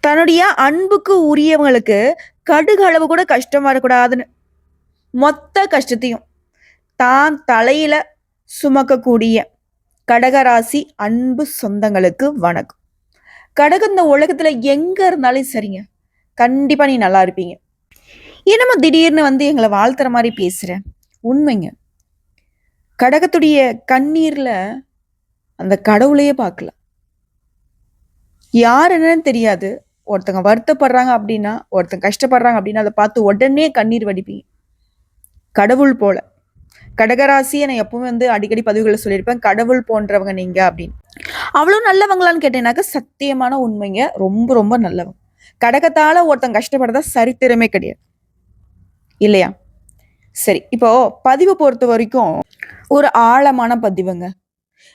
தன்னுடைய அன்புக்கு உரியவங்களுக்கு கடுகு அளவு கூட கஷ்டம் வரக்கூடாதுன்னு மொத்த கஷ்டத்தையும் தான் தலையில சுமக்கக்கூடிய கடகராசி அன்பு சொந்தங்களுக்கு வணக்கம். கடகம் இந்த உலகத்துல எங்க இருந்தாலும் சரிங்க. கண்டிப்பா நீ நல்லா இருப்பீங்க. என்னமோ திடீர்னு வந்து எங்களை வாழ்த்துற மாதிரி பேசுற? உண்மைங்க. கடகத்துடைய கண்ணீர்ல அந்த கடவுளையே பார்க்கல. யார் என்னன்னு தெரியாது. ஒருத்தங்க வருத்தப்படுறாங்க அப்படின்னா ஒருத்தங்க கஷ்டப்படுறாங்க அப்படின்னா அதை பார்த்து உடனே கண்ணீர் வடிப்பீங்க. கடவுள் போல. கடகராசியை நான் எப்பவுமே வந்து அடிக்கடி பதிவுகளை சொல்லியிருப்பேன் கடவுள் போன்றவங்க நீங்க அப்படின்னு. அவ்வளோ நல்லவங்களான்னு கேட்டீங்கன்னாக்க சத்தியமான உண்மைங்க. ரொம்ப ரொம்ப நல்லவங்க. கடகத்தால ஒருத்தன் கஷ்டப்படுறதா சரித்திரமே கிடையாது. இல்லையா? சரி இப்போ பதிவு பொறுத்த வரைக்கும் ஒரு ஆழமான பதிவுங்க.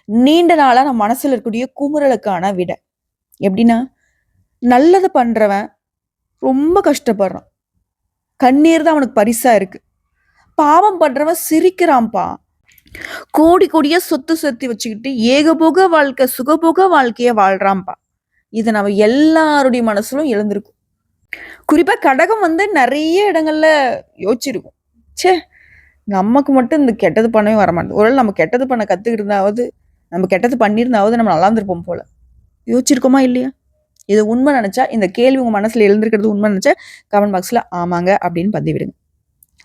நீண்ட நாளாக நம்ம மனசில் இருக்கக்கூடிய குமுறலுக்கான விட. எப்படின்னா நல்லது பண்ணுறவன் ரொம்ப கஷ்டப்படுறான். கண்ணீர் தான் அவனுக்கு பரிசாக இருக்குது பாவம் பண்ணுறவன் சிரிக்கிறான்ப்பா. கோடி கோடியாக சொத்து சொத்தி வச்சுக்கிட்டு ஏகபோக வாழ்க்கை சுகபோக வாழ்க்கையை வாழ்கிறான்ப்பா இது நம்ம எல்லாருடைய மனசுலும் எழுந்திருக்கும். குறிப்பாக கடகம் வந்து நிறைய இடங்கள்ல யோசிச்சிருக்கும். ச்சே நமக்கு மட்டும் இந்த கெட்டது பண்ணவே வரமாட்டேது ஒருவேளை நம்ம கெட்டது பண்ண கற்றுக்கிட்டு இருந்தாவது நம்ம கெட்டது பண்ணியிருந்தாவது நம்ம நல்லா இருந்திருப்போம் போல். யோசிச்சிருக்கோமா இல்லையா? இது உண்மை நினச்சா இந்த கேள்வி உங்கள் மனசில் எழுந்திருக்கிறது உண்மை நினச்சா கமெண்ட் பாக்ஸில் ஆமாங்க அப்படின்னு பதிவிடுங்க.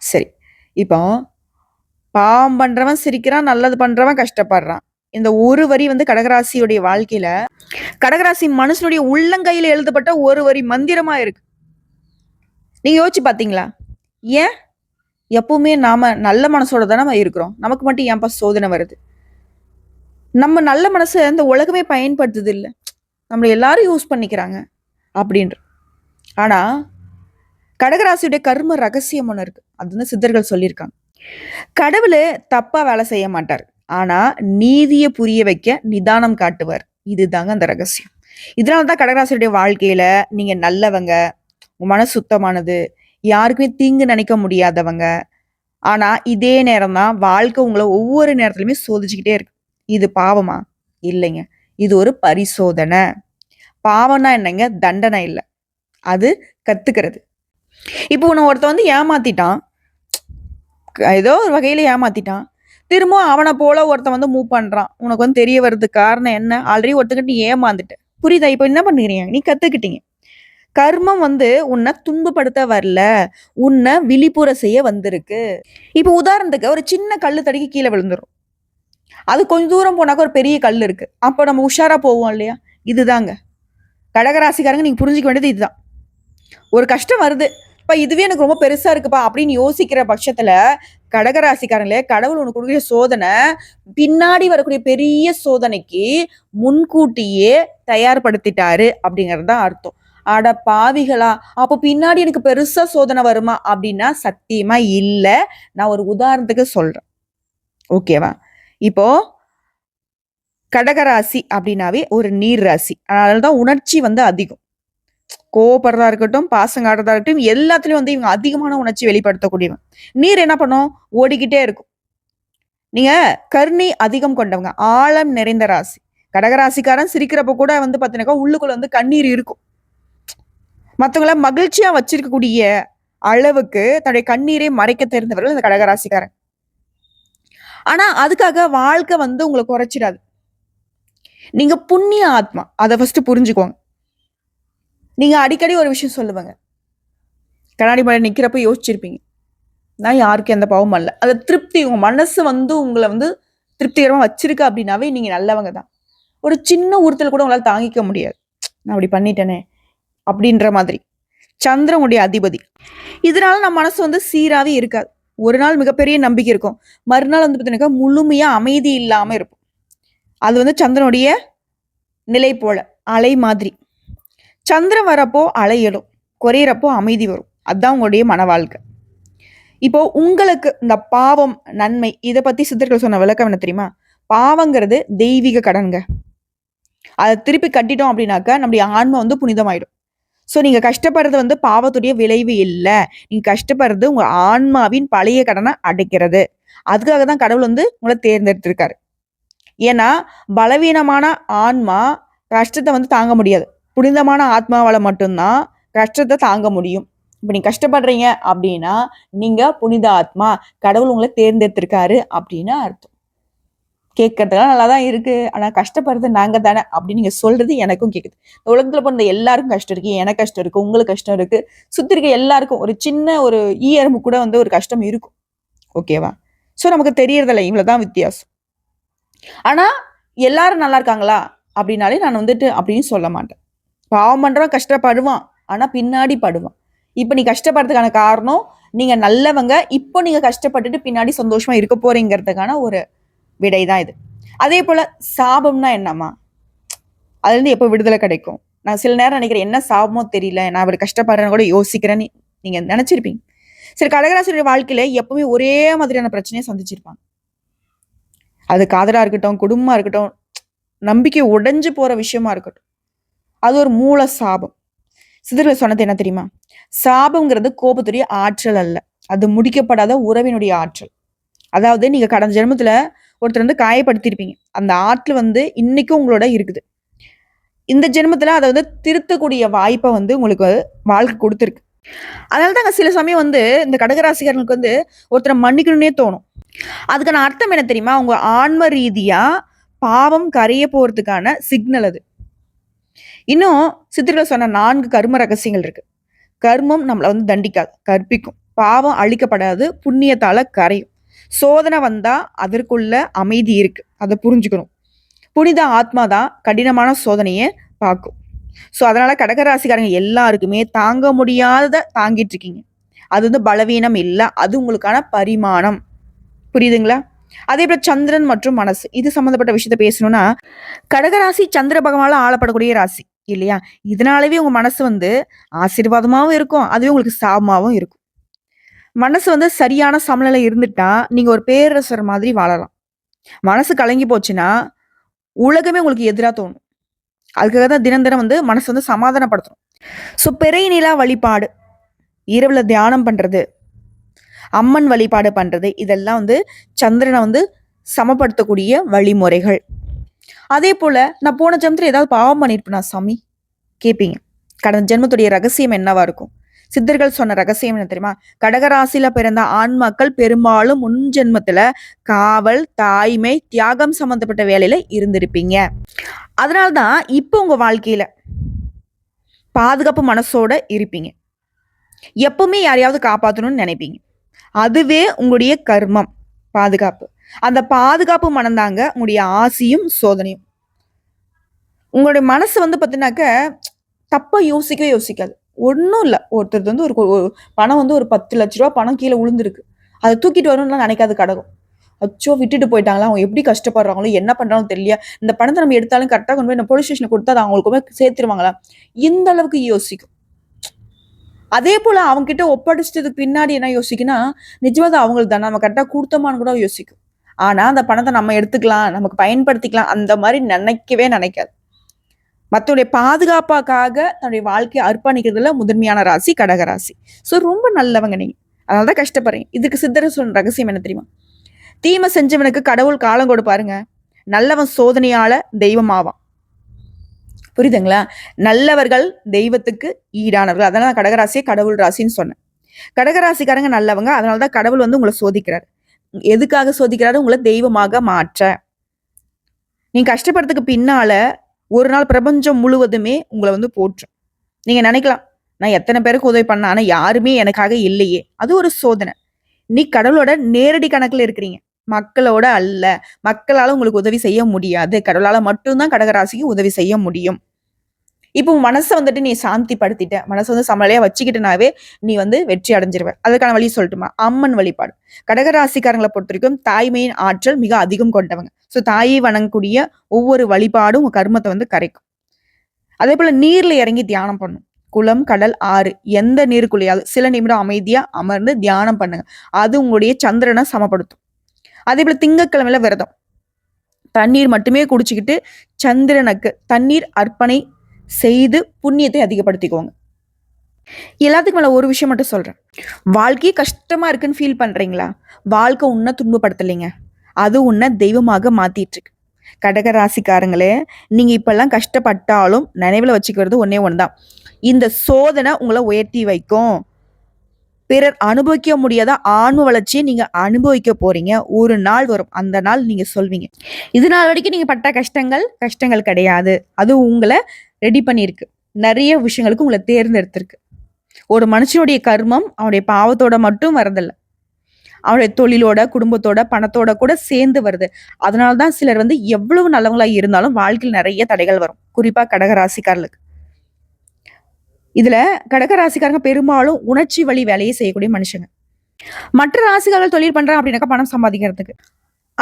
சரி இப்போ பாவம் பண்ணுறவன் சிரிக்கிறான் நல்லது பண்ணுறவன் கஷ்டப்படுறான். இந்த ஒரு வரி வந்து கடகராசியுடைய வாழ்க்கையில கடகராசி மனுஷனுடைய உள்ளங்கையில் எழுதப்பட்ட ஒரு வரி மந்திரமா இருக்கு. நீங்க யோசிச்சு பாத்தீங்களா? ஏன்? எப்பவுமே நாம நல்ல மனசோட தானே நம்ம இருக்கிறோம். நமக்கு மட்டும் ஏன்பா சோதனை வருது? நம்ம நல்ல மனசை இந்த உலகமே பயன்படுத்துது இல்லை நம்மளை எல்லாரும் யூஸ் பண்ணிக்கிறாங்க அப்படின்ற. ஆனால் கடகராசியுடைய கர்ம ரகசியம் ஒன்று இருக்குது அது வந்து சித்தர்கள் சொல்லியிருக்காங்க. கடவுள் தப்பாக வேலை செய்ய மாட்டார். ஆனால் நீதியை புரிய வைக்க நிதானம் காட்டுவார். இதுதாங்க அந்த ரகசியம். இதனால தான் கடகராசியுடைய வாழ்க்கையில் நீங்கள் நல்லவங்க உங்கள் மன சுத்தமானது யாருக்குமே தீங்கு நினைக்க முடியாதவங்க. ஆனால் இதே நேரம் தான் வாழ்க்கை உங்களை ஒவ்வொரு நேரத்துலையுமே சோதிச்சுக்கிட்டே இருக்கு. இது பாவமா? இல்லைங்க. இது ஒரு பரிசோதனை. பாவம்னா என்னங்க? தண்டனை இல்லை. அது கத்துக்கிறது. இப்போ உன்னை ஒருத்தன் வந்து ஏமாத்திட்டான். ஏதோ ஒரு வகையில் ஏமாத்திட்டான். திரும்ப அவனை போல ஒருத்தன் வந்து மூவ் பண்ணுறான் உனக்கு வந்து தெரிய வர்றதுக்கு காரணம் என்ன? ஆல்ரெடி ஒருத்தங்கிட்ட நீ ஏமாந்துட்ட. புரியுதா? இப்போ என்ன பண்ணுறீங்க நீ கத்துக்கிட்டீங்க. கர்மம் வந்து உன்னை துன்பப்படுத்த வரல. உன்னை விழிப்புற செய்ய வந்திருக்கு. இப்போ உதாரணத்துக்கு ஒரு சின்ன கல்லு தடிக்கு கீழே விழுந்துடும் அது கொஞ்ச தூரம் போனாக்க ஒரு பெரிய கல் இருக்கு. அப்போ நம்ம உஷாரா போவோம் இல்லையா? இதுதாங்க. கடகராசிக்காரங்க நீங்க புரிஞ்சுக்க வேண்டியது இதுதான். ஒரு கஷ்டம் வருது. இப்ப இதுவே எனக்கு ரொம்ப பெருசா இருக்குப்பா அப்படின்னு யோசிக்கிற பட்சத்துல கடகராசிக்காரங்களே கடவுள் உனக்கு கொடுக்குற சோதனை பின்னாடி வரக்கூடிய பெரிய சோதனைக்கு முன்கூட்டியே தயார்படுத்திட்டாரு அப்படிங்கிறது தான் அர்த்தம். அட பாவிகளா அப்போ பின்னாடி எனக்கு பெருசா சோதனை வருமா? அப்படின்னா சத்தியமா இல்ல. நான் ஒரு உதாரணத்துக்கு சொல்றேன். ஓகேவா? இப்போ கடகராசி அப்படின்னாவே ஒரு நீர் ராசி. அதனாலதான் உணர்ச்சி வந்து அதிகம். கோவப்படுறதா இருக்கட்டும் பாசம் காட்டுறதா இருக்கட்டும் எல்லாத்துலயும் வந்து இவங்க அதிகமான உணர்ச்சி வெளிப்படுத்தக்கூடியவங்க. நீர் என்ன பண்ணும்? ஓடிக்கிட்டே இருக்கும். நீங்க கருணை அதிகம் கொண்டவங்க ஆழம் நிறைந்த ராசி. கடகராசிக்காரன் சிரிக்கிறப்ப கூட வந்து பார்த்தீங்கன்னாக்கா உள்ளுக்குள்ள வந்து கண்ணீர் இருக்கும். மற்றவங்கள மகிழ்ச்சியா வச்சிருக்கக்கூடிய அளவுக்கு தன்னுடைய கண்ணீரை மறைக்க தெரிந்தவர்கள் இந்த கடகராசிக்காரன். ஆனால் அதுக்காக வாழ்க்கை வந்து உங்களை குறைச்சிடாது. நீங்கள் புண்ணிய ஆத்மா அதை ஃபஸ்ட்டு புரிஞ்சுக்கோங்க. நீங்கள் அடிக்கடி ஒரு விஷயம் சொல்லுவாங்க. கண்ணாடி மழை நிற்கிறப்ப யோசிச்சிருப்பீங்க. நான் யாருக்கும் எந்த பாவமும் அல்ல. அது திருப்தி உங்கள் மனசு வந்து உங்களை வந்து திருப்திகரமாக வச்சிருக்கு அப்படின்னாவே நீங்கள் நல்லவங்க தான். ஒரு சின்ன உறுத்தல் கூட உங்களால் தாங்கிக்க முடியாது. நான் அப்படி பண்ணிட்டேனே அப்படின்ற மாதிரி. சந்திரனுடைய அதிபதி. இதனால நம்ம மனசு வந்து சீராகவே இருக்காது. ஒரு நாள் மிகப்பெரிய நம்பிக்கை இருக்கும். மறுநாள் வந்து பார்த்தீங்கன்னா முழுமையாக அமைதி இல்லாமல் இருக்கும் அது வந்து சந்திரனுடைய நிலை போல அலை மாதிரி. சந்திரன் வரப்போ அலை எழும். குறையிறப்போ அமைதி வரும். அதுதான் உங்களுடைய மன வாழ்க்கை. இப்போ உங்களுக்கு இந்த பாவம் நன்மை இதை பற்றி சித்தர்கள் சொன்ன விளக்கம் என்ன தெரியுமா? பாவங்கிறது தெய்வீக கடன்க அதை திருப்பி கட்டிட்டோம் அப்படின்னாக்கா நம்முடைய ஆன்மை வந்து புனிதமாயிடும். ஸோ நீங்கள் கஷ்டப்படுறது வந்து பாவத்துடைய விளைவு இல்லை. நீங்கள் கஷ்டப்படுறது உங்கள் ஆன்மாவின் பழைய கடனை அடைக்கிறது. அதுக்காக தான் கடவுள் வந்து உங்களை தேர்ந்தெடுத்திருக்காரு. ஏன்னா பலவீனமான ஆன்மா கஷ்டத்தை வந்து தாங்க முடியாது. புனிதமான ஆத்மாவால் மட்டும்தான் கஷ்டத்தை தாங்க முடியும். இப்போ நீங்கள் கஷ்டப்படுறீங்க அப்படின்னா நீங்கள் புனித ஆத்மா கடவுள் உங்களை தேர்ந்தெடுத்திருக்காரு அப்படின்னு அர்த்தம். கேட்கறதுலாம் நல்லா தான் இருக்கு. ஆனா கஷ்டப்படுறது நாங்க தானே அப்படின்னு நீங்க சொல்றது எனக்கும் கேக்குது. இந்த உலகத்துல பிறந்த எல்லாருக்கும் கஷ்டம் இருக்கு எனக்கு கஷ்டம் இருக்கு உங்களுக்கு கஷ்டம் இருக்கு. சுத்தி இருக்க எல்லாருக்கும் ஒரு சின்ன ஒரு ஈ கூட வந்து ஒரு கஷ்டம் இருக்கும். ஓகேவா ஸோ நமக்கு தெரியறதில்ல. இவ்வளவுதான் வித்தியாசம். ஆனா எல்லாரும் நல்லா இருக்காங்களா? அப்படின்னாலே நான் வந்துட்டு அப்படின்னு சொல்ல மாட்டேன். பாவம் பண்ணுறோம் கஷ்டப்படுவான். ஆனா பின்னாடி படுவான். இப்போ நீ கஷ்டப்படுறதுக்கான காரணம் நீங்க நல்லவங்க இப்போ நீங்க கஷ்டப்பட்டுட்டு பின்னாடி சந்தோஷமா இருக்க போறீங்கிறதுக்கான ஒரு விடை தான் இது. அதே போல் சாபம்னா என்னம்மா? அதுலேருந்து எப்போ விடுதலை கிடைக்கும்? நான் சில நேரம் நினைக்கிறேன் என்ன சாபமோ தெரியல நான் அவர் கஷ்டப்படுறேன்னு கூட யோசிக்கிறேன்னு நீங்கள் நினச்சிருப்பீங்க. சரி கடகராசியுடைய வாழ்க்கையில் எப்பவுமே ஒரே மாதிரியான பிரச்சனையை சந்திச்சிருப்பாங்க. அது காதலாக இருக்கட்டும் குடும்பமாக இருக்கட்டும் நம்பிக்கை உடைஞ்சு போகிற விஷயமா இருக்கட்டும். அது ஒரு மூல சாபம். சிதறில் சொன்னது என்ன தெரியுமா? சாபம்ங்கிறது கோபத்துடைய ஆற்றல் அல்ல. அது முடிக்கப்படாத உறவினுடைய ஆற்றல். அதாவது நீங்கள் கடந்த ஜென்மத்தில் ஒருத்தர் வந்து காயப்படுத்தியிருப்பீங்க அந்த ஆற்றல் வந்து இன்னைக்கும் உங்களோட இருக்குது. இந்த ஜென்மத்தில் அதை வந்து திருத்தக்கூடிய வாய்ப்பை வந்து உங்களுக்கு வாழ்க்கை கொடுத்துருக்கு. அதனால தாங்க சில சமயம் வந்து இந்த கடகராசிக்காரங்களுக்கு வந்து ஒருத்தரை மன்னிக்கணும்னே தோணும். அதுக்கான அர்த்தம் என்ன தெரியுமா? அவங்க ஆன்ம ரீதியாக பாவம் கரைய போகிறதுக்கான சிக்னல் அது. இன்னும் சித்திரில் சொன்ன நான்கு கர்ம ரகசியங்கள் இருக்கு. கர்மம் நம்மளை வந்து தண்டிக்காது கற்பிக்கும். பாவம் அழிக்கப்படாது புண்ணியத்தால கரையும். சோதனை வந்தால் அதற்குள்ள அமைதி இருக்குது அதை புரிஞ்சுக்கணும். புனித ஆத்மா தான் கடினமான சோதனையை பார்க்கும். ஸோ அதனால் கடகராசிக்காரங்க எல்லாருக்குமே தாங்க முடியாத தாங்கிட்டு இருக்கீங்க. அது வந்து பலவீனம் இல்லை. அது உங்களுக்கான பரிமாணம். புரியுதுங்களா? அதே போல சந்திரன் மற்றும் மனசு. இது சம்மந்தப்பட்ட விஷயத்த பேசணும்னா கடகராசி சந்திர பகவானால் ஆளப்படக்கூடிய ராசி இல்லையா? இதனாலவே உங்கள் மனசு வந்து ஆசீர்வாதமாகவும் இருக்கும். அதுவே உங்களுக்கு சாபமாகவும் இருக்கும். மனசு வந்து சரியான சமநிலை இருந்துட்டா நீங்க ஒரு பேரரசர் மாதிரி வாழலாம். மனசு கலங்கி போச்சுன்னா உலகமே உங்களுக்கு எதிராக தோணும். அதுக்காக தான் தினம் தினம் வந்து மனசு வந்து சமாதானப்படுத்தணும். ஸோ பிறை நிலா வழிபாடு. இரவில் தியானம் பண்ணுறது அம்மன் வழிபாடு பண்ணுறது இதெல்லாம் வந்து சந்திரனை வந்து சமப்படுத்தக்கூடிய வழிமுறைகள். அதே போல் நான் போன ஜென்மத்தில் ஏதாவது பாவம் பண்ணியிருப்பேனா சாமி? கேட்பீங்க கடந்த ஜென்மத்துடைய ரகசியம் என்னவா இருக்கும்? சித்தர்கள் சொன்ன ரகசியம் என்ன தெரியுமா? கடகராசியில பிறந்த ஆன்மாக்கள் பெரும்பாலும் முன் ஜென்மத்துல காவல் தாய்மை தியாகம் சம்பந்தப்பட்ட வேலையில இருந்திருப்பீங்க. அதனால்தான் இப்போ உங்க வாழ்க்கையில பாதுகாப்பு மனசோட இருப்பீங்க. எப்பவுமே யாரையாவது காப்பாற்றணும்னு நினைப்பீங்க. அதுவே உங்களுடைய கர்மம் பாதுகாப்பு. அந்த பாதுகாப்பு மனந்தாங்க உங்களுடைய ஆசையும் சோதனையும். உங்களுடைய மனசு வந்து பார்த்தீங்கன்னாக்க தப்பாக யோசிக்க யோசிக்காது. ஒன்றும் இல்லை. ஒருத்தர் வந்து ஒரு பணம் வந்து ஒரு பத்து லட்ச ரூபா பணம் கீழே விழுந்துருக்கு அதை தூக்கிட்டு வரணும்லாம் நினைக்காது கடகம் அச்சோ விட்டுட்டு போயிட்டாங்களா? அவங்க எப்படி கஷ்டப்படுறாங்களோ? என்ன பண்றாங்களோ தெரியல இந்த பணத்தை நம்ம எடுத்தாலும் கரெக்டாக கொண்டு போய் போலீஸ் ஸ்டேஷன் கொடுத்தா அது அவங்களுக்குமே சேர்த்துருவாங்களா? இந்த அளவுக்கு யோசிக்கும். அதே போல் அவங்க கிட்ட ஒப்படைச்சதுக்கு பின்னாடி என்ன யோசிக்குன்னா நிஜமாக அவங்களுக்கு தானே. நம்ம கரெக்டாக கொடுத்தோமான்னு கூட யோசிக்கும். ஆனால் அந்த பணத்தை நம்ம எடுத்துக்கலாம் நமக்கு பயன்படுத்திக்கலாம் அந்த மாதிரி நினைக்கவே நினைக்காது. மற்றவருடைய பாதுகாப்பாக்காக தன்னுடைய வாழ்க்கையை அர்ப்பணிக்கிறதுல முதன்மையான ராசி கடகராசி ஸோ ரொம்ப நல்லவங்க நீங்க. அதனால தான் கஷ்டப்படுறீங்க. இதுக்கு சித்தர் சொன்ன ரகசியம் என்ன தெரியுமா? தீமை செஞ்சவனுக்கு கடவுள் காலம் கொடுப்பாருங்க. நல்லவன் சோதனையால தெய்வமாவான். புரியுதுங்களா? நல்லவர்கள் தெய்வத்துக்கு ஈடானவர்கள். அதனால தான் கடகராசியை கடவுள் ராசின்னு சொன்னேன். கடகராசிக்காரங்க நல்லவங்க. அதனால தான் கடவுள் வந்து உங்களை சோதிக்கிறார். எதுக்காக சோதிக்கிறாரு? உங்களை தெய்வமாக மாற்ற. நீங்க கஷ்டப்படுறதுக்கு பின்னால ஒரு நாள் பிரபஞ்சம் முழுவதுமே உங்களை வந்து போற்றும். நீங்கள் நினைக்கலாம் நான் எத்தனை பேருக்கு உதவி பண்ண ஆனால் யாருமே எனக்காக இல்லையே. அது ஒரு சோதனை. நீ கடவுளோட நேரடி கணக்கில் இருக்கிறீங்க. மக்களோட அல்ல. மக்களால் உங்களுக்கு உதவி செய்ய முடியாது. கடவுளால் மட்டும்தான் கடகராசிக்கு உதவி செய்ய முடியும். இப்போ உன் மனசை வந்துட்டு நீ சாந்தி படுத்திட்ட மனசை வந்து சமநிலையா வச்சுக்கிட்டனாவே நீ வந்து வெற்றி அடைஞ்சிருவ. அதுக்கான வழி சொல்லட்டுமா? அம்மன் வழிபாடு. கடகராசிக்காரங்களை பொறுத்த வரைக்கும் தாய்மையின் ஆற்றல் மிக அதிகம் கொண்டவங்க. ஸோ தாயை வணங்கக்கூடிய ஒவ்வொரு வழிபாடும் உங்க கர்மத்தை வந்து கரைக்கும். அதே போல நீர்ல இறங்கி தியானம் பண்ணும். குளம் கடல் ஆறு எந்த நீருக்குள்ளேயாவது சில நிமிடம் அமைதியா அமர்ந்து தியானம் பண்ணுங்க. அது உங்களுடைய சந்திரனை சமப்படுத்தும். அதே போல திங்கக்கிழமையில விரதம். தண்ணீர் மட்டுமே குடிச்சுக்கிட்டு சந்திரனுக்கு தண்ணீர் அர்ப்பணை செய்து புண்ணியத்தை அதிகப்படுத்திக்கோங்க. எல்லாத்துக்கும் மேலே ஒரு விஷயம் மட்டும் சொல்கிறேன் வாழ்க்கையே கஷ்டமாக இருக்குன்னு ஃபீல் பண்ணுறீங்களா வாழ்க்கை உன்னை துன்பப்படுத்தலைங்க. அது உன்னை தெய்வமாக மாற்றிட்டுருக்கு கடக ராசிக்காரங்களே நீங்கள் இப்போல்லாம் கஷ்டப்பட்டாலும் நினைவில் வச்சுக்கிறது ஒன்றே ஒன்று தான் இந்த சோதனை உங்களை உயர்த்தி வைக்கும். பிறர் அனுபவிக்க முடியாத ஆன்ம வளர்ச்சியை நீங்க அனுபவிக்க போறீங்க. ஒரு நாள் வரும். அந்த நாள் நீங்க சொல்வீங்க. இது நாள் வரைக்கும் நீங்க பட்ட கஷ்டங்கள் கஷ்டங்கள் கிடையாது. அது உங்களை ரெடி பண்ணியிருக்கு. நிறைய விஷயங்களுக்கு உங்களை தேர்ந்தெடுத்திருக்கு. ஒரு மனுஷனுடைய கர்மம் அவனுடைய பாவத்தோட மட்டும் வரதில்லை அவனுடைய தொழிலோட குடும்பத்தோட பணத்தோட கூட சேர்ந்து வருது. அதனால தான் சிலர் வந்து எவ்வளவு நல்லவங்களா இருந்தாலும் வாழ்க்கையில் நிறைய தடைகள் வரும். குறிப்பா கடகராசிக்காரர்களுக்கு. இதுல கடகராசிக்காரங்க பெரும்பாலும் உணர்ச்சி வழி வேலையை செய்யக்கூடிய மனுஷங்க. மற்ற ராசிக்காரர்கள் தொழில் பண்றாங்க அப்படின்னாக்கா பணம் சம்பாதிக்கிறதுக்கு.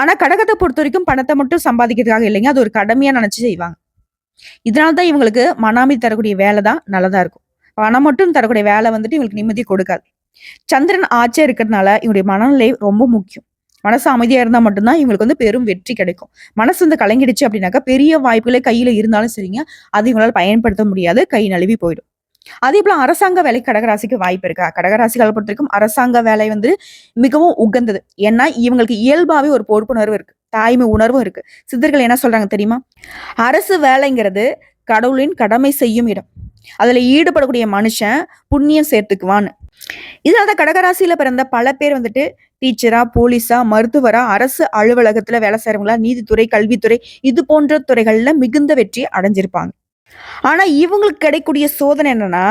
ஆனா கடகத்தை பொறுத்த வரைக்கும் பணத்தை மட்டும் சம்பாதிக்கிறதுக்காக இல்லைங்க அது ஒரு கடமையா நினைச்சு செய்வாங்க. இதனால தான் இவங்களுக்கு மனாமி தரக்கூடிய வேலை தான் நல்லதா இருக்கும். பணம் மட்டும் தரக்கூடிய வேலை வந்துட்டு இவங்களுக்கு நிம்மதி கொடுக்காது. சந்திரன் ஆட்சியா இருக்கிறதுனால இவருடைய மனநிலை ரொம்ப முக்கியம். மனசு அமைதியா இருந்தா மட்டும்தான் இவங்களுக்கு வந்து பெரும் வெற்றி கிடைக்கும். மனசு வந்து கலங்கிடுச்சு அப்படின்னாக்கா பெரிய வாய்ப்புகளை கையில இருந்தாலும் சரிங்க அது இவங்களால பயன்படுத்த முடியாது கை நழுவி போயிடும். அதே போல அரசாங்க வேலை கடகராசிக்கு வாய்ப்பு இருக்கா. கடகராசிகளை பொறுத்த வரைக்கும் அரசாங்க வேலை வந்து மிகவும் உகந்தது. ஏன்னா இவங்களுக்கு இயல்பாவே ஒரு பொறுப்புணர்வு இருக்கு. தாய்மை உணர்வும் இருக்கு. சித்தர்கள் என்ன சொல்றாங்க தெரியுமா? அரசு வேலைங்கிறது கடவுளின் கடமை செய்யும் இடம். அதுல ஈடுபடக்கூடிய மனுஷன் புண்ணியம் சேர்த்துக்குவான்னு இதனாலதான் கடகராசியில பிறந்த பல பேர் வந்துட்டு டீச்சரா போலீஸா மருத்துவரா அரசு அலுவலகத்துல வேலை செய்யறவங்களா நீதித்துறை கல்வித்துறை இது போன்ற துறைகள்ல மிகுந்த வெற்றி அடைஞ்சிருப்பாங்க. ஆனால் இவங்களுக்கு கிடைக்கக்கூடிய சோதனை என்னன்னா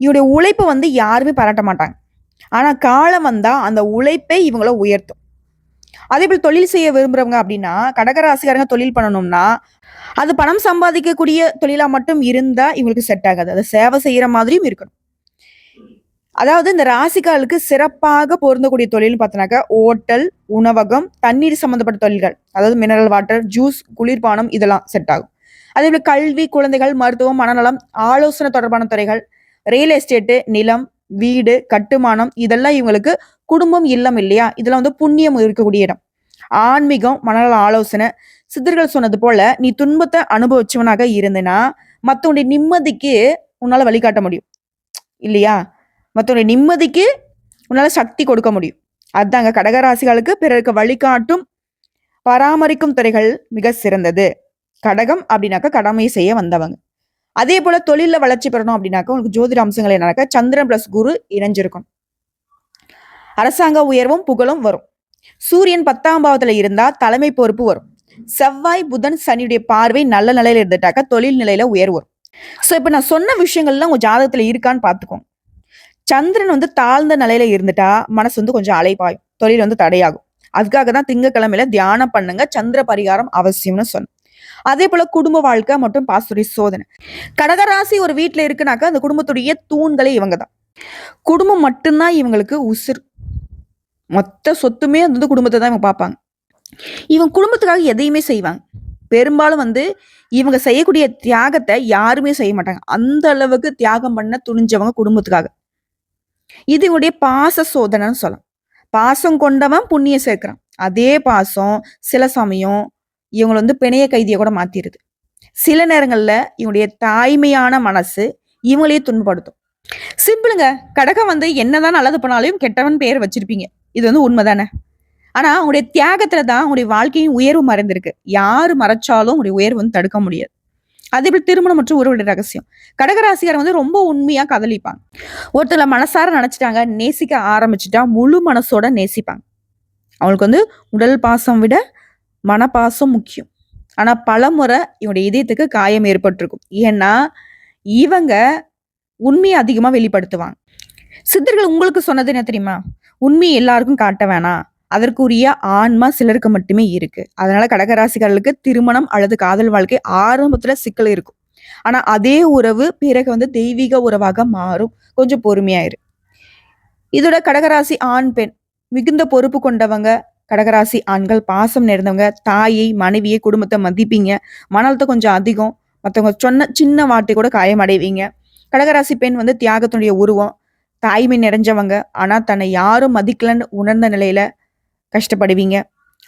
இவருடைய உழைப்பை வந்து யாருமே பாராட்ட மாட்டாங்க. ஆனால் காலம் வந்தால் அந்த உழைப்பை இவங்கள உயர்த்தும். அதே போல் தொழில் செய்ய விரும்புகிறவங்க அப்படின்னா கடகராசிக்காரங்க தொழில் பண்ணணும்னா அது பணம் சம்பாதிக்கக்கூடிய தொழிலாக மட்டும் இருந்தால் இவங்களுக்கு செட் ஆகாது. அதை சேவை செய்கிற மாதிரியும் இருக்கணும். அதாவது இந்த ராசிக்காலுக்கு சிறப்பாக பொருந்தக்கூடிய தொழில்னு பார்த்தோன்னாக்கா ஓட்டல் உணவகம் தண்ணீர் சம்மந்தப்பட்ட தொழில்கள். அதாவது மினரல் வாட்டர் ஜூஸ் குளிர்பானம் இதெல்லாம் செட் ஆகும். அதே போல கல்வி குழந்தைகள் மருத்துவம் மனநலம் ஆலோசனை தொடர்பான துறைகள் ரியல் எஸ்டேட்டு நிலம் வீடு கட்டுமானம் இதெல்லாம் இவங்களுக்கு குடும்பம் இல்லம் இல்லையா? இதெல்லாம் வந்து புண்ணியம் இருக்கக்கூடிய இடம். ஆன்மீகம் மனநல ஆலோசனை. சித்தர்கள் சொன்னது போல நீ துன்பத்தை அனுபவிச்சவனாக இருந்தனா மற்றவனுடைய நிம்மதிக்கு உன்னால வழிகாட்ட முடியும். இல்லையா? மற்றவனுடைய நிம்மதிக்கு உன்னால சக்தி கொடுக்க முடியும். அதாங்க கடகராசிகளுக்கு பிறருக்கு வழிகாட்டும் பராமரிக்கும் துறைகள் மிக சிறந்தது. கடகம் அப்படின்னாக்கா கடமை செய்ய வந்தவங்க. அதே போல தொழில வளர்ச்சி பெறணும் அப்படின்னாக்கா உங்களுக்கு ஜோதிட அம்சங்கள் என்னன்னாக்கா சந்திரன் பிளஸ் குரு இணைஞ்சிருக்கும் அரசாங்க உயர்வும் புகழும் வரும். சூரியன் பத்தாம் பாவத்துல இருந்தா தலைமை பொறுப்பு வரும். செவ்வாய் புதன் சனியுடைய பார்வை நல்ல நிலையில இருந்துட்டாக்கா தொழில் நிலையில உயர்வு வரும். ஸோ இப்போ நான் சொன்ன விஷயங்கள்லாம் உங்க ஜாதகத்துல இருக்கான்னு பார்த்துக்கோங்க. சந்திரன் வந்து தாழ்ந்த நிலையில இருந்துட்டா மனசு வந்து கொஞ்சம் அலைப்பாயும். தொழில் வந்து தடையாகும். அதுக்காக தான் திங்கக்கிழமையில தியானம் பண்ணுங்க. சந்திர பரிகாரம் அவசியம்னு சொன்னேன். அதே போல குடும்ப வாழ்க்கை மற்றும் பாசுரி சோதனை. கடகராசி ஒரு வீட்டில் இருக்குனாக்கா அந்த குடும்பத்துடைய தூண்களே இவங்க தான் குடும்பம் மட்டும்தான் இவங்களுக்கு உசுர் மொத்த சொத்துமே வந்து குடும்பத்தை தான் இவங்க பார்ப்பாங்க. இவங்க குடும்பத்துக்காக எதையுமே செய்வாங்க. பெரும்பாலும் வந்து இவங்க செய்யக்கூடிய தியாகத்தை யாருமே செய்ய மாட்டாங்க. அந்த அளவுக்கு தியாகம் பண்ண துணிஞ்சவங்க குடும்பத்துக்காக. இது இவங்களுடைய பாச சோதனைன்னு சொல்லலாம். பாசம் கொண்டவன் புண்ணியம் சேர்க்கிறான். அதே பாசம் சில சமயம் இவங்களை வந்து பிணைய கைதியை கூட மாத்திருது. சில நேரங்களில் இவங்களுடைய தாய்மையான மனசு இவங்களையே துன்பப்படுத்தும். சிம்பிளுங்க கடகம் வந்து என்னதான் நல்லது பண்ணாலும் கெட்டவன் பேர் வச்சிருப்பீங்க. இது வந்து உண்மைதானே? ஆனா அவங்களுடைய தியாகத்துல தான் அவங்களுடைய வாழ்க்கையின் உயர்வு மறைந்திருக்கு. யார் மறைச்சாலும் உங்களுடைய உயர்வு வந்து தடுக்க முடியாது. அதே போல திருமணம் மற்றும் உறவுடைய ரகசியம். கடகராசிக்காரர் வந்து ரொம்ப உண்மையாக கதலிப்பாங்க. ஒருத்தர் மனசார நினச்சிட்டாங்க நேசிக்க ஆரம்பிச்சுட்டா முழு மனசோட நேசிப்பாங்க. அவங்களுக்கு வந்து உடல் பாசம் விட மனப்பாசம் முக்கியம். ஆனால் பலமுறை இவனுடைய இதயத்துக்கு காயம் ஏற்பட்டிருக்கும். ஏன்னா இவங்க உண்மையை அதிகமாக வெளிப்படுத்துவாங்க. சித்தர்கள் உங்களுக்கு சொன்னது என்ன தெரியுமா? உண்மையை எல்லாருக்கும் காட்ட வேணாம். அதற்குரிய ஆன்மா சிலருக்கு மட்டுமே இருக்கு. அதனால கடகராசிகளுக்கு திருமணம் அல்லது காதல் வாழ்க்கை ஆரம்பத்துல சிக்கல் இருக்கும். ஆனா அதே உறவு பிறகு வந்து தெய்வீக உறவாக மாறும். கொஞ்சம் பொறுமையாயிரு இதோட கடகராசி ஆண் பெண் மிகுந்த பொறுப்பு கொண்டவங்க கடகராசி ஆண்கள் பாசம் நிறைந்தவங்க தாயை மனைவியை குடும்பத்தை மதிப்பீங்க. மனத்தை கொஞ்சம் அதிகம். மற்றவங்க சொன்ன சின்ன வார்த்தை கூட காயமடைவீங்க கடகராசி பெண் வந்து தியாகத்தினுடைய உருவம். தாய்மை நிறைஞ்சவங்க. ஆனால் தன்னை யாரும் மதிக்கலன்னு உணர்ந்த நிலையில கஷ்டப்படுவீங்க.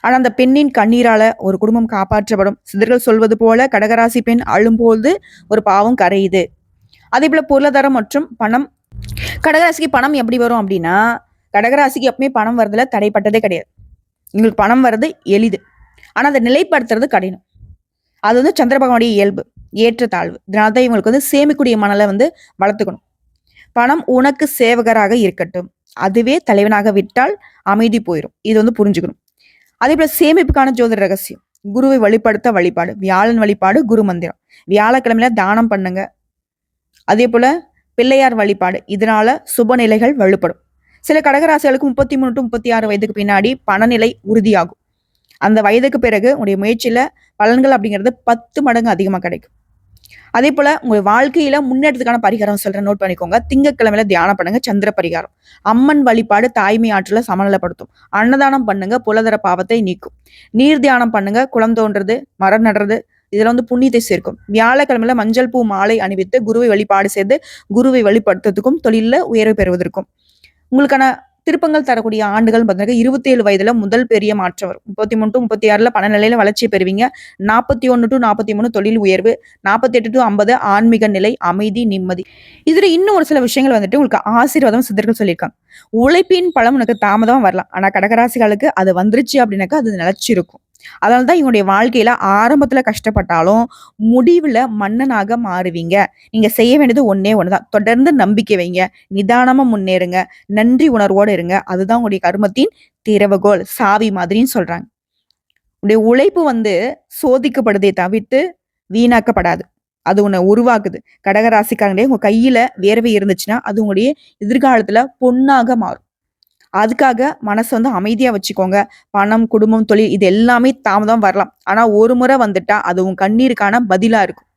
ஆனால் அந்த பெண்ணின் கண்ணீரால ஒரு குடும்பம் காப்பாற்றப்படும். சிதர்கள் சொல்வது போல கடகராசி பெண் அழும்போது ஒரு பாவம் கரையுது. அதே போல பொருளாதாரம் மற்றும் பணம். கடகராசிக்கு பணம் எப்படி வரும் அப்படின்னா கடகராசிக்கு எப்பவுமே பணம் வரதுல தடைப்பட்டதே கிடையாது. எங்களுக்கு பணம் வர்றது எளிது. ஆனால் அதை நிலைப்படுத்துறது கடினம். அது வந்து சந்திர பகவானுடைய இயல்பு ஏற்றத்தாழ்வு இதனால தான் இவங்களுக்கு வந்து சேமிக்கூடிய மணலை வந்து வளர்த்துக்கணும். பணம் உனக்கு சேவகராக இருக்கட்டும். அதுவே தலைவனாக விட்டால் அமைதி போயிடும் இது வந்து புரிஞ்சுக்கணும். அதே போல சேமிப்புக்கான ஜோதிட ரகசியம். குருவை வழிபடுத்த வழிபாடு வியாழன் வழிபாடு குரு மந்திரம். வியாழக்கிழமையில தானம் பண்ணுங்க. அதே போல பிள்ளையார் வழிபாடு. இதனால சுப நிலைகள் வலுப்படும். சில கடகராசிகளுக்கு முப்பத்தி மூணு டு முப்பத்தி ஆறு வயதுக்கு பின்னாடி பணநிலை உறுதியாகும். அந்த வயதுக்கு பிறகு உங்களுடைய முயற்சியில பலன்கள் அப்படிங்கிறது பத்து மடங்கு அதிகமாக கிடைக்கும். அதே போல உங்க வாழ்க்கையில முன்னேற்றத்துக்கான பரிகாரம் சொல்றேன். நோட் பண்ணிக்கோங்க. திங்கக்கிழமையில தியானம் பண்ணுங்க. சந்திர பரிகாரம். அம்மன் வழிபாடு தாய்மை ஆற்றல சமநிலைப்படுத்தும். அன்னதானம் பண்ணுங்க. புலதர பாவத்தை நீக்கும். நீர் தியானம் பண்ணுங்க. குளம் தோன்றது மரம் நடுறது இதுல வந்து புண்ணியத்தை சேர்க்கும். வியாழக்கிழமையில மஞ்சள் பூ மாலை அணிவித்து குருவை வழிபாடு செய்து குருவை வழிபடுத்துறதுக்கும் தொழில உயர்வு பெறுவதற்கும். உங்களுக்கான திருப்பங்கள் தரக்கூடிய ஆண்டுகள் பார்த்தீங்கன்னா இருபத்தேழு வயதில் வயதுல முதல் பெரிய மாற்றம் வரும். முப்பத்தி மூணு டு முப்பத்தி ஆறுல பணநிலையில வளர்ச்சி பெறுவீங்க. நாற்பத்தி ஒன்று டு நாற்பத்தி மூணு தொழில் உயர்வு நாற்பத்தி எட்டு டு ஐம்பது ஆன்மீக நிலை அமைதி நிம்மதி. இதுல இன்னும் ஒரு சில விஷயங்கள் வந்துட்டு உங்களுக்கு ஆசீர்வாதம் சித்தர்கள் சொல்லியிருக்காங்க. உழைப்பின் பலம் உனக்கு தாமதம் வரலாம். ஆனா கடகராசிகளுக்கு அது வந்துருச்சு அப்படின்னாக்கா அது நிலைச்சிருக்கும். அதனால தான் இவங்களுடைய வாழ்க்கையில ஆரம்பத்துல கஷ்டப்பட்டாலும் முடிவுல மன்னனாக மாறுவீங்க. நீங்க செய்ய வேண்டியது ஒன்னே ஒண்ணுதான். தொடர்ந்து நம்பிக்கை வைங்க. நிதானமா முன்னேறுங்க. நன்றி உணர்வோடு இருங்க. அதுதான் உங்களுடைய கர்மத்தின் திறவுகோல் சாவி மாதிரின்னு சொல்றாங்க. உடைய உழைப்பு வந்து சோதிக்கப்படுதே தவிர்த்து வீணாக்கப்படாது. அது உன்னை உருவாக்குது. கடகராசிக்காரங்களே உங்க கையில வேர்வை இருந்துச்சுன்னா அது உங்களுடைய எதிர்காலத்துல பொண்ணாக மாறும். அதுக்காக மனசை வந்து அமைதியா வச்சுக்கோங்க. பணம் குடும்பம் தொழில் இது எல்லாமே தாமதம் வரலாம். ஆனா ஒரு முறை வந்துட்டா அது உன் கண்ணீருக்கான பதிலா இருக்கும்.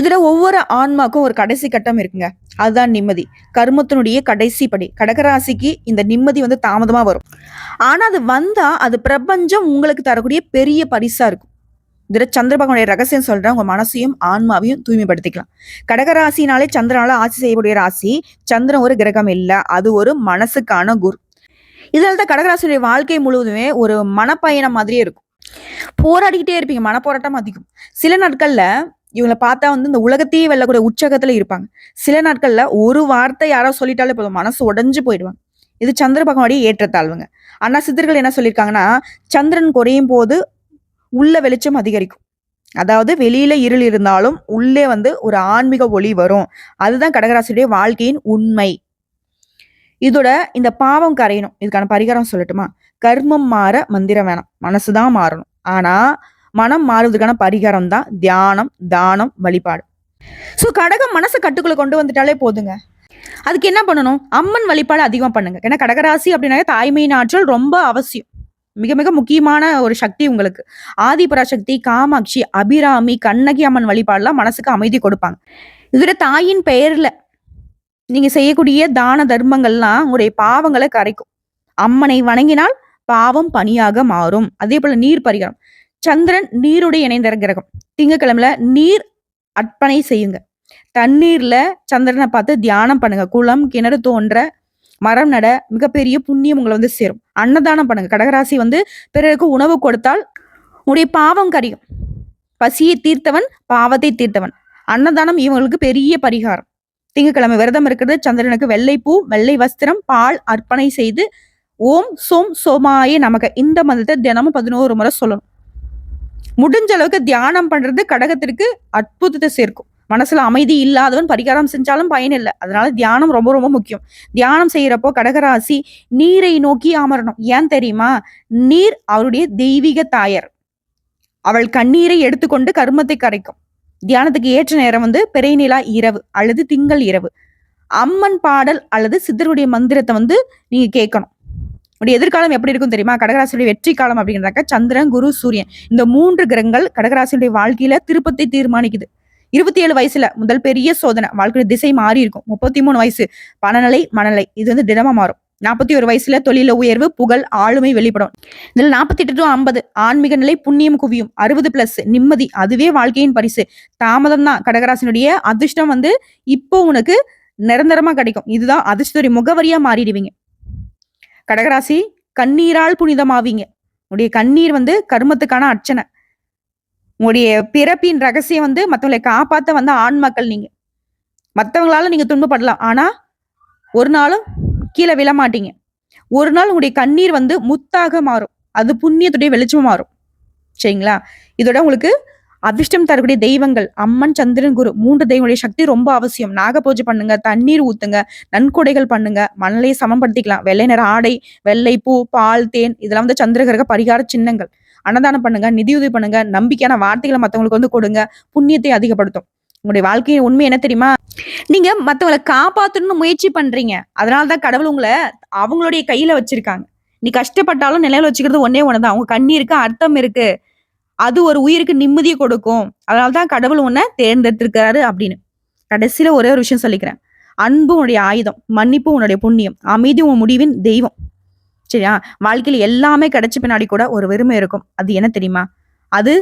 இதுல ஒவ்வொரு ஆன்மாக்கும் ஒரு கடைசி கட்டம் இருக்குங்க. அதுதான் நிம்மதி. கர்மத்தினுடைய கடைசி படி. கடகராசிக்கு இந்த நிம்மதி வந்து தாமதமா வரும். ஆனா அது வந்தா அது பிரபஞ்சம் உங்களுக்கு தரக்கூடிய பெரிய பரிசா இருக்கும். இதில் சந்திர பகவானுடைய ரகசியம் சொல்கிறேன் உங்கள் மனசையும் ஆன்மாவையும் தூய்மைப்படுத்திக்கலாம். கடகராசினாலே சந்திரனால ஆட்சி செய்யக்கூடிய ராசி சந்திரன் ஒரு கிரகம் இல்லை. அது ஒரு மனசுக்கான குரு. இதனால தான் கடகராசியுடைய வாழ்க்கை முழுவதுமே ஒரு மனப்பயணம் மாதிரியே இருக்கும். போராடிக்கிட்டே இருப்பீங்க. மனப்போராட்டம் அதிகம். சில நாட்கள்ல இவங்களை பார்த்தா வந்து இந்த உலகத்தையே வெல்லக்கூடிய உற்சாகத்துல இருப்பாங்க. சில நாட்கள்ல ஒரு வார்த்தை யாரோ சொல்லிட்டாலே போதும். மனசு உடைஞ்சு போயிடுவாங்க. இது சந்திர பகவானுடைய ஏற்றத்தாழ்வுங்க. ஆனால் சித்தர்கள் என்ன சொல்லியிருக்காங்கன்னா சந்திரன் குறையும் போது உள்ள வெளிச்சம் அதிகரிக்கும். அதாவது வெளியில இருள் இருந்தாலும் உள்ளே வந்து ஒரு ஆன்மீக ஒளி வரும். அதுதான் கடகராசியுடைய வாழ்க்கையின் உண்மை. இதோட இந்த பாவம் கரையணும். இதுக்கான பரிகாரம் சொல்லட்டுமா? கர்மம் மாற மந்திரம் வேணாம். மனசுதான் மாறணும். ஆனா மனம் மாறுவதற்கான பரிகாரம் தான் தியானம் தானம் வழிபாடு. ஸோ கடகம் மனசை கட்டுக்குள்ள கொண்டு வந்துட்டாலே போதுங்க. அதுக்கு என்ன பண்ணணும்? அம்மன் வழிபாடு அதிகமாக பண்ணுங்க. ஏன்னா கடகராசி அப்படின்னாலே தாய்மையின் ஆற்றல் ரொம்ப அவசியம். மிக மிக முக்கியமான ஒரு சக்தி உங்களுக்கு. ஆதிபராசக்தி காமாட்சி அபிராமி கண்ணகி அம்மன் வழிபாடுலாம் மனசுக்கு அமைதி கொடுப்பாங்க. இதுல தாயின் பெயர்ல நீங்க செய்யக்கூடிய தான தர்மங்கள்லாம் உங்களுடைய பாவங்களை கரைக்கும். அம்மனை வணங்கினால் பாவம் பனியாக மாறும். அதே போல நீர் பரிகாரம். சந்திரன் நீருடைய இணைந்த கிரகம். திங்கக்கிழமையில நீர் அர்ப்பணை செய்யுங்க. தண்ணீர்ல சந்திரனை பார்த்து தியானம் பண்ணுங்க. குளம் கிணறு தோன்ற மரம் நட மிகப்பெரிய புண்ணியம் உங்களை வந்து சேரும். அன்னதானம் பண்ணுங்க. கடகராசி வந்து பிறருக்கு உணவு கொடுத்தால் உடைய பாவம் கரியும். பசியை தீர்த்தவன் பாவத்தை தீர்த்தவன். அன்னதானம் இவங்களுக்கு பெரிய பரிகாரம். திங்கக்கிழமை விரதம் இருக்கிறது. சந்திரனுக்கு வெள்ளை பூ வெள்ளை வஸ்திரம் பால் அர்ப்பணை செய்து ஓம் சோம் சோமாய நமக்கு இந்த மதத்தை தினமும் பதினோரு முறை சொல்லணும். முடிஞ்ச அளவுக்கு தியானம் பண்றது கடகத்திற்கு அற்புதத்தை சேர்க்கும். மனசுல அமைதி இல்லாதவன் பரிகாரம் செஞ்சாலும் பயன் இல்லை. அதனால தியானம் ரொம்ப ரொம்ப முக்கியம். தியானம் செய்யறப்போ கடகராசி நீரை நோக்கி அமரணும். ஏன் தெரியுமா? நீர் அவருடைய தெய்வீக தாயர். அவள் கண்ணீரை எடுத்துக்கொண்டு கர்மத்தை கரைக்கும். தியானத்துக்கு ஏற்ற நேரம் வந்து பிறை இரவு அல்லது திங்கள் இரவு. அம்மன் பாடல் அல்லது சித்தருடைய மந்திரத்தை வந்து நீங்க கேட்கணும். உடைய எதிர்காலம் எப்படி இருக்கும் தெரியுமா? கடகராசியுடைய வெற்றி காலம் அப்படிங்கிறதாக்க சந்திரன் குரு சூரியன். இந்த மூன்று கிரகங்கள் கடகராசியுடைய வாழ்க்கையில திருப்பத்தை தீர்மானிக்குது. இருபத்தி ஏழு வயசுல முதல் பெரிய சோதனை. வாழ்க்கையோட திசை மாறி இருக்கும். முப்பத்தி மூணு வயசு. பணநிலை மனநிலை. இது வந்து திடமா மாறும். நாற்பத்தி ஒரு வயசுல தொழில உயர்வு புகழ் ஆளுமை வெளிப்படும். இதுல நாற்பத்தி எட்டு டு ஐம்பது. ஆன்மீக நிலை புண்ணியம் குவியும். அறுபது பிளஸ் நிம்மதி. அதுவே வாழ்க்கையின் பரிசு. தாமதம் தான் கடகராசினுடைய அதிர்ஷ்டம் வந்து இப்போ உனக்கு நிரந்தரமா கிடைக்கும். இதுதான் அதிர்ஷ்டத்துடைய முகவரியா மாறிடுவீங்க. கடகராசி கண்ணீரால் புனிதமாவீங்க. உடைய கண்ணீர் வந்து கருமத்துக்கான அர்ச்சனை. உங்களுடைய பிறப்பின் ரகசியம் வந்து மற்றவங்களை காப்பாத்த வந்த ஆண் மக்கள் நீங்க. மற்றவங்களால நீங்க துன்பப்படலாம். ஆனா ஒரு நாளும் கீழே விழ மாட்டீங்க. ஒரு நாள் உங்களுடைய கண்ணீர் வந்து முத்தாக மாறும். அது புண்ணியத்துடைய வெளிச்சம் மாறும். சரிங்களா? இதோட உங்களுக்கு அதிர்ஷ்டம் தரக்கூடிய தெய்வங்கள் அம்மன் சந்திரன் குரு மூன்று தெய்வங்களுடைய சக்தி ரொம்ப அவசியம். நாக பூஜை பண்ணுங்க தண்ணீர் ஊத்துங்க நன்கொடைகள் பண்ணுங்க மணலையை சமப்படுத்திக்கலாம் வெள்ளை நிற ஆடை வெள்ளை பூ பால் தேன் இதெல்லாம் வந்து சந்திரகிரக பரிகார சின்னங்கள். அன்னதானம் பண்ணுங்க நிதியுதவி பண்ணுங்க நம்பிக்கையான வார்த்தைகளை மற்றவங்களுக்கு வந்து கொடுங்க புண்ணியத்தை அதிகப்படுத்தும். உங்களுடைய வாழ்க்கையின் உண்மை என்ன தெரியுமா? நீங்க மற்றவங்களை காப்பாத்தணும்னு முயற்சி பண்றீங்க. அதனாலதான் கடவுள் உங்களை அவங்களுடைய கையில வச்சிருக்காங்க. நீ கஷ்டப்பட்டாலும் நிலையில வச்சுக்கிறது ஒன்னே ஒண்ணுதான். கண்ணி கண்ணீருக்கு அர்த்தம் இருக்கு. அது ஒரு உயிருக்கு நிம்மதியை கொடுக்கும். அதனாலதான் கடவுள் உன்னை தேர்ந்தெடுத்திருக்கிறாரு அப்படின்னு. கடைசியில ஒரே ஒரு விஷயம் சொல்லிக்கிறேன். அன்பு உன்னுடைய ஆயுதம் மன்னிப்பு உன்னுடைய புண்ணியம் அமைதி உன் முடிவின் தெய்வம். சரியா? வாழ்க்கையில எல்லாமே கிடைச்ச பின்னாடி கூட ஒரு வெறுமை இருக்கும். அது என்ன தெரியுமா? அது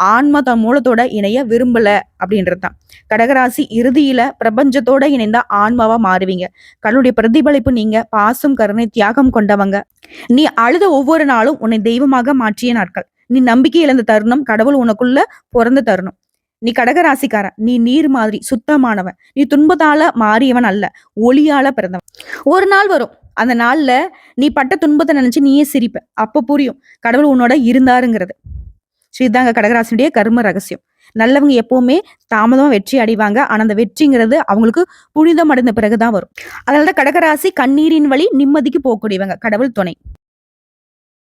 ஆன்மா தன் மூலத்தோட இணைய விரும்பல அப்படின்றது தான் கடகராசி இறுதியில பிரபஞ்சத்தோட இணைந்த ஆன்மாவா மாறுவீங்க. கடவுளுடைய பிரதிபலிப்பு நீங்க பாசம் கருணை தியாகம் கொண்டவங்க. நீ அழுத ஒவ்வொரு நாளும் உன்னை தெய்வமாக மாற்றிய நாட்கள். நீ நம்பிக்கை இழந்த தருணம் கடவுள் உனக்குள்ள பிறந்த தருணம். நீ கடகராசிக்காரன். நீ நீர் மாதிரி சுத்தமானவன். நீ துன்பத்தால மாறியவன் அல்ல. ஒளியால பிறந்தவன். ஒரு நாள் வரும். அந்த நாள்ல நீ பட்ட துன்பத்தை நினைச்சு நீயே சிரிப்ப. அப்ப புரியும். கடவுள் உன்னோட இருந்தாருங்கிறது. ஸோ இதாங்க கடகராசினுடைய கர்ம ரகசியம். நல்லவங்க எப்பவுமே தாமதமாக வெற்றி அடைவாங்க. ஆனால் அந்த வெற்றிங்கிறது அவங்களுக்கு புனிதம் அடைந்த பிறகுதான் வரும். அதனாலதான் கடகராசி கண்ணீரின் வழி நிம்மதிக்கு போகக்கூடியவங்க. கடவுள் துணை.